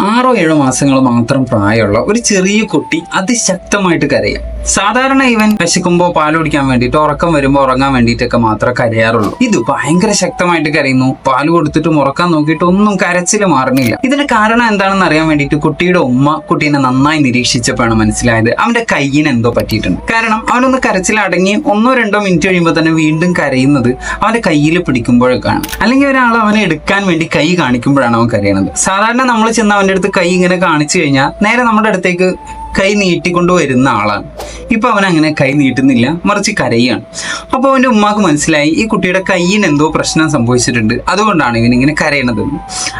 ആറോ ഏഴോ മാസങ്ങൾ മാത്രം പ്രായമുള്ള ഒരു ചെറിയ കുട്ടി അതിശക്തമായിട്ട് കരയാം. സാധാരണ ഇവൻ വിശക്കുമ്പോ പാൽ കുടിക്കാൻ വേണ്ടിയിട്ട് ഉറക്കം വരുമ്പോൾ ഉറങ്ങാൻ വേണ്ടിയിട്ടൊക്കെ മാത്രമേ കരയാറുള്ളൂ. ഇത് ഭയങ്കര ശക്തമായിട്ട് കരയുന്നു. പാൽ കൊടുത്തിട്ടും ഉറക്കാൻ നോക്കിയിട്ട് ഒന്നും കരച്ചിൽ മാറുന്നില്ല. ഇതിന് കാരണം എന്താണെന്ന് അറിയാൻ വേണ്ടിയിട്ട് കുട്ടിയുടെ ഉമ്മ കുട്ടീനെ നന്നായി നിരീക്ഷിച്ചപ്പോഴാണ് മനസ്സിലായത്. അവന്റെ കയ്യിന് എന്തോ പറ്റിയിട്ടുണ്ട്. കാരണം അവനൊന്ന് കരച്ചിൽ അടങ്ങി ഒന്നോ രണ്ടോ മിനിറ്റ് കഴിയുമ്പോൾ തന്നെ വീണ്ടും കരയുന്നത് അവന്റെ കയ്യിൽ പിടിക്കുമ്പോഴൊക്കെയാണ്. അല്ലെങ്കിൽ ഒരാൾ അവനെ എടുക്കാൻ വേണ്ടി കൈ കാണിക്കുമ്പോഴാണ് അവൻ കരയണത്. സാധാരണ നമ്മൾ ചെന്ന് അവന്റെ അടുത്ത് കൈ ഇങ്ങനെ കാണിച്ചു കഴിഞ്ഞാൽ നേരെ നമ്മുടെ അടുത്തേക്ക് കൈ നീട്ടിക്കൊണ്ടുവരുന്ന ആളാണ്. ഇപ്പൊ അവൻ അങ്ങനെ കൈ നീട്ടുന്നില്ല മറിച്ച് കരയുകയാണ് അപ്പോൾ അവന്റെ ഉമ്മാക്ക് മനസ്സിലായി ഈ കുട്ടിയുടെ കയ്യിന് എന്തോ പ്രശ്നം സംഭവിച്ചിട്ടുണ്ട്. അതുകൊണ്ടാണ് ഇവൻ ഇങ്ങനെ കരയണത്.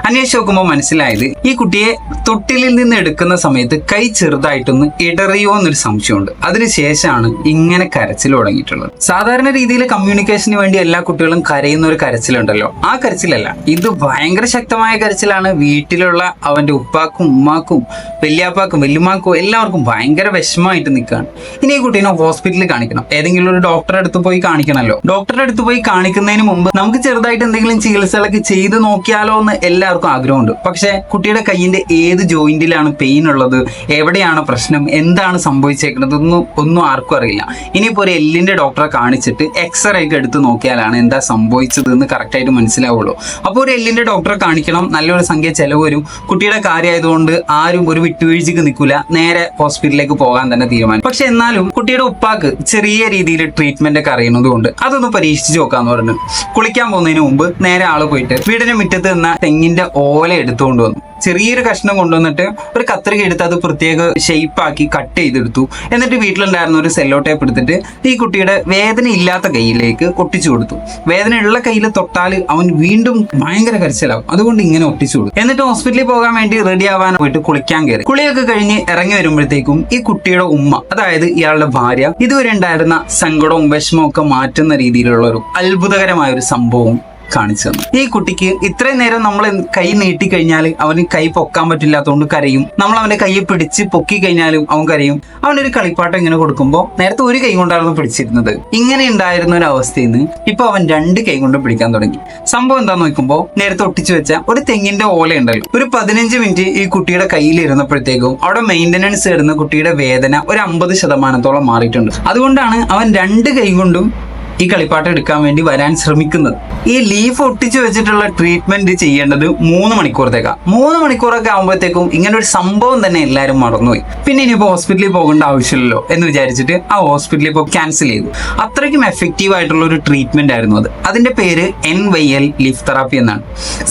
അന്വേഷിച്ച് നോക്കുമ്പോൾ മനസ്സിലായത് ഈ കുട്ടിയെ തൊട്ടിലിൽ നിന്ന് എടുക്കുന്ന സമയത്ത് കൈ ചെറുതായിട്ടൊന്ന് ഇടറിയോ എന്നൊരു സംശയമുണ്ട്. അതിനുശേഷമാണ് ഇങ്ങനെ കരച്ചിൽ തുടങ്ങിയിട്ടുള്ളത്. സാധാരണ രീതിയിൽ കമ്മ്യൂണിക്കേഷന് വേണ്ടി എല്ലാ കുട്ടികളും കരയുന്ന ഒരു കരച്ചിലുണ്ടല്ലോ. ആ കരച്ചിലല്ല ഇത് ഭയങ്കര ശക്തമായ കരച്ചിലാണ്. വീട്ടിലുള്ള അവന്റെ ഉപ്പാക്കും ഉമ്മാക്കും വല്യാപ്പാക്കും വല്യമാക്കും എല്ലാവർക്കും ഭയങ്കര വിഷമമായിട്ട് നിൽക്കുകയാണ്. ഇനി ഈ കുട്ടീനെ ഹോസ്പിറ്റലിൽ കാണിക്കണം. ഏതെങ്കിലും ഒരു ഡോക്ടറെ അടുത്ത് പോയി കാണിക്കണമല്ലോ ഡോക്ടറെ അടുത്ത് പോയി കാണിക്കുന്നതിന് മുമ്പ് നമുക്ക് ചെറുതായിട്ട് എന്തെങ്കിലും ചികിത്സകളൊക്കെ ചെയ്ത് നോക്കിയാലോ എന്ന് എല്ലാവർക്കും ആഗ്രഹമുണ്ട്. പക്ഷേ കുട്ടിയുടെ കയ്യിന്റെ ഏത് ജോയിന്റിലാണ് പെയിൻ ഉള്ളത് എവിടെയാണ് പ്രശ്നം എന്താണ് സംഭവിച്ചേക്കുന്നത് ഒന്നും ഒന്നും ആർക്കും അറിയില്ല. ഇനിയിപ്പോൾ ഒരു എല്ലിന്റെ ഡോക്ടറെ കാണിച്ചിട്ട് എക്സ്റേ ഒക്കെ എടുത്ത് നോക്കിയാലാണ് എന്താ സംഭവിച്ചത് എന്ന് കറക്റ്റായിട്ട് മനസ്സിലാവുള്ളൂ. അപ്പോൾ ഒരു എല്ലിന്റെ ഡോക്ടറെ കാണിക്കണം നല്ലൊരു സംഖ്യ ചെലവ് വരും. കുട്ടിയുടെ കാര്യമായതുകൊണ്ട് ആരും ഒരു വിട്ടുവീഴ്ചക്ക് നിൽക്കില്ല നേരെ ഹോസ്പിറ്റലിലേക്ക് പോകാൻ തന്നെ തീരുമാനം പക്ഷെ എന്നാലും കുട്ടിയുടെ ഉപ്പാക്ക് ചെറിയ രീതിയിൽ ട്രീറ്റ്മെന്റ് ഒക്കെ അറിയുന്നത് കൊണ്ട് അതൊന്ന് പരീക്ഷിച്ച് നോക്കാന്ന് പറഞ്ഞു. കുളിക്കാൻ പോകുന്നതിന് മുമ്പ് നേരെ ആൾ പോയിട്ട് വീടിന്റെ മുറ്റത്ത് നിന്ന തെങ്ങിന്റെ ഓല എടുത്തുകൊണ്ട് വന്നു. ചെറിയൊരു കഷ്ണം കൊണ്ടുവന്നിട്ട് ഒരു കത്രിക എടുത്ത് അത് പ്രത്യേക ഷെയ്പ്പാക്കി കട്ട് ചെയ്തെടുത്തു. എന്നിട്ട് വീട്ടിലുണ്ടായിരുന്ന ഒരു സെല്ലോ ടേപ്പ് എടുത്തിട്ട് ഈ കുട്ടിയുടെ വേദന ഇല്ലാത്ത കയ്യിലേക്ക് ഒട്ടിച്ചു കൊടുത്തു. വേദന ഉള്ള കയ്യിൽ തൊട്ടാൽ അവൻ വീണ്ടും ഭയങ്കര കരച്ചിലാവും. അതുകൊണ്ട് ഇങ്ങനെ ഒട്ടിച്ചു കൊടുത്തു. എന്നിട്ട് ഹോസ്പിറ്റലിൽ പോകാൻ വേണ്ടി റെഡി ആവാൻ പോയിട്ട് കുളിക്കാൻ കയറി. കുളിയൊക്കെ കഴിഞ്ഞ് ഇറങ്ങി വരുമ്പോഴത്തേക്കും ഈ കുട്ടിയുടെ ഉമ്മ അതായത് ഇയാളുടെ ഭാര്യ ഇതുവരെ ഉണ്ടായിരുന്ന സങ്കടവും വിഷമവും ഒക്കെ മാറ്റുന്ന രീതിയിലുള്ള ഒരു അത്ഭുതകരമായ ഒരു സംഭവം കാണിച്ചു തന്നു. ഈ കുട്ടിക്ക് ഇത്രയും നേരം നമ്മൾ കൈ നീട്ടി കഴിഞ്ഞാൽ അവന് കൈ പൊക്കാൻ പറ്റില്ലാത്തതുകൊണ്ട് കരയും. നമ്മൾ അവന്റെ കൈ പിടിച്ച് പൊക്കി കഴിഞ്ഞാലും അവൻ കരയും. അവനൊരു കളിപ്പാട്ടം ഇങ്ങനെ കൊടുക്കുമ്പോൾ നേരത്തെ ഒരു കൈ കൊണ്ടായിരുന്നു പിടിച്ചിരുന്നത്. ഇങ്ങനെ ഉണ്ടായിരുന്ന ഒരു അവസ്ഥയിൽ നിന്ന് ഇപ്പൊ അവൻ രണ്ട് കൈ കൊണ്ട് പിടിക്കാൻ തുടങ്ങി. സംഭവം എന്താന്ന് നോക്കുമ്പോൾ നേരത്തെ ഒട്ടിച്ചു വെച്ച ഒരു തെങ്ങിന്റെ ഓല ഉണ്ടല്ലോ. ഒരു പതിനഞ്ച് മിനിറ്റ് ഈ കുട്ടിയുടെ കയ്യിൽ ഇരുന്നപ്പോഴത്തേക്കും അവിടെ മെയിന്റനൻസ് ഇടുന്ന കുട്ടിയുടെ വേദന ഒരു അമ്പത് ശതമാനത്തോളം മാറിയിട്ടുണ്ട്. അതുകൊണ്ടാണ് അവൻ രണ്ട് കൈ കൊണ്ടും ഈ കളിപ്പാട്ടം എടുക്കാൻ വേണ്ടി വരാൻ ശ്രമിക്കുന്നത്. ഈ ലീഫ് ഒട്ടിച്ചു വെച്ചിട്ടുള്ള ട്രീറ്റ്മെന്റ് ചെയ്യേണ്ടത് മൂന്ന് മണിക്കൂറത്തേക്കാണ് മൂന്ന് മണിക്കൂറൊക്കെ ആകുമ്പോഴത്തേക്കും ഇങ്ങനെ ഒരു സംഭവം തന്നെ എല്ലാവരും മറന്നുപോയി. പിന്നെ ഇനിയിപ്പോൾ ഹോസ്പിറ്റലിൽ പോകേണ്ട ആവശ്യമില്ലല്ലോ എന്ന് വിചാരിച്ചിട്ട് ആ ഹോസ്പിറ്റലിൽ ഇപ്പോൾ ക്യാൻസൽ ചെയ്തു. അത്രയ്ക്കും എഫക്റ്റീവ് ആയിട്ടുള്ള ഒരു ട്രീറ്റ്മെന്റ് ആയിരുന്നു അത്. അതിന്റെ പേര് N Y L leaf therapy എന്നാണ്.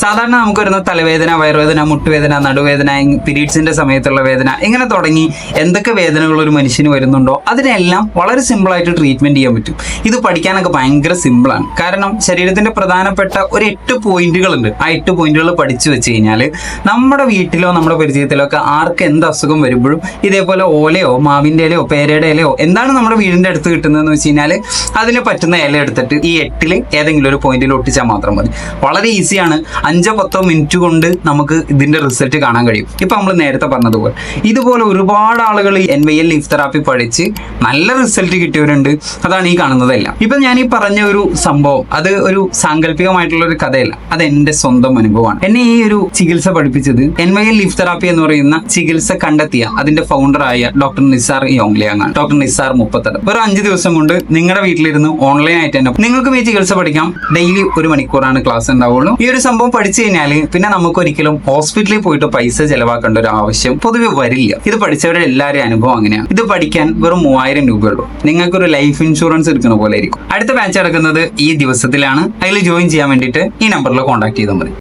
സാധാരണ നമുക്ക് വരുന്ന തലവേദന വയറുവേദന മുട്ടുവേദന നടുവേദന പീരീഡ്സിന്റെ സമയത്തുള്ള വേദന ഇങ്ങനെ തുടങ്ങി എന്തൊക്കെ വേദനകൾ ഒരു മനുഷ്യന് വരുന്നുണ്ടോ അതിനെല്ലാം വളരെ സിമ്പിൾ ആയിട്ട് ട്രീറ്റ്മെന്റ് ചെയ്യാൻ പറ്റും. ഇത് പഠിക്കാനൊക്കെ ഭയങ്കര സിമ്പിളാണ് കാരണം ശരീരത്തിന്റെ പ്രധാനപ്പെട്ട ഒരു എട്ട് പോയിന്റുകൾ ഉണ്ട് ആ എട്ട് പോയിന്റുകൾ പഠിച്ചു വെച്ച് കഴിഞ്ഞാൽ നമ്മുടെ വീട്ടിലോ നമ്മുടെ പരിചയത്തിലോ ഒക്കെ ആർക്ക് എന്ത് അസുഖം വരുമ്പോഴും ഇതേപോലെ ഓലയോ മാവിന്റെ ഇലയോ പേരയുടെ ഇലയോ എന്താണ് നമ്മുടെ വീടിന്റെ അടുത്ത് കിട്ടുന്നതെന്ന് വെച്ച് കഴിഞ്ഞാൽ അതിന് പറ്റുന്ന ഇല എടുത്തിട്ട് ഈ എട്ടിൽ ഏതെങ്കിലും ഒരു പോയിന്റിൽ ഒട്ടിച്ചാൽ മാത്രം മതി. വളരെ ഈസിയാണ് അഞ്ചോ പത്തോ മിനിറ്റ് കൊണ്ട് നമുക്ക് ഇതിന്റെ റിസൾട്ട് കാണാൻ കഴിയും. ഇപ്പൊ നമ്മൾ നേരത്തെ പറഞ്ഞതുപോലെ. ഇതുപോലെ ഒരുപാട് ആളുകൾ N Y L leaf therapy പഠിച്ച് നല്ല റിസൾട്ട് കിട്ടിയവരുണ്ട്. അതാണ് ഈ കാണുന്നതെല്ലാം. ഇപ്പൊ ഞാൻ ഈ പറഞ്ഞ ഒരു സംഭവം അത് ഒരു സാങ്കല്പികമായിട്ടുള്ള ഒരു കഥയല്ല. അത് എന്റെ സ്വന്തം അനുഭവമാണ്. എന്നെ ഈ ഒരു ചികിത്സ പഠിപ്പിച്ചത് N Y L leaf therapy എന്ന് പറയുന്ന ചികിത്സ കണ്ടെത്തിയ അതിന്റെ ഫൗണ്ടറായ ഡോക്ടർ നിസാർ യോങ്ലിയാങ് ആണ്. ഡോക്ടർ നിസാർ മുപ്പത്തെട്ട് ഒരു അഞ്ച് ദിവസം കൊണ്ട് നിങ്ങളുടെ വീട്ടിലിരുന്ന് ഓൺലൈൻ ആയിട്ട് തന്നെ നിങ്ങൾക്കും ഈ ചികിത്സ പഠിക്കാം. ഡെയിലി ഒരു മണിക്കൂറാണ് ക്ലാസ് ഉണ്ടാവുള്ളൂ. ഈ ഒരു സംഭവം പഠിച്ചു കഴിഞ്ഞാൽ പിന്നെ നമുക്ക് ഒരിക്കലും ഹോസ്പിറ്റലിൽ പോയിട്ട് പൈസ ചെലവാക്കേണ്ട ഒരു ആവശ്യം പൊതുവെ വരില്ല. ഇത് പഠിച്ചവരുടെ എല്ലാവരുടെയും അനുഭവം അങ്ങനെയാണ്. ഇത് പഠിക്കാൻ വെറും മൂവായിരം രൂപയുള്ളൂ നിങ്ങൾക്കൊരു ലൈഫ് ഇൻഷുറൻസ് എടുക്കുന്ന പോലെ ആയിരിക്കും. അടുത്ത ബാച്ച് നടക്കുന്നത് ഈ ദിവസത്തിലാണ്. അതിൽ ജോയിൻ ചെയ്യാൻ വേണ്ടിയിട്ട് ഈ നമ്പറിൽ കോൺടാക്ട് ചെയ്താൽ മതി.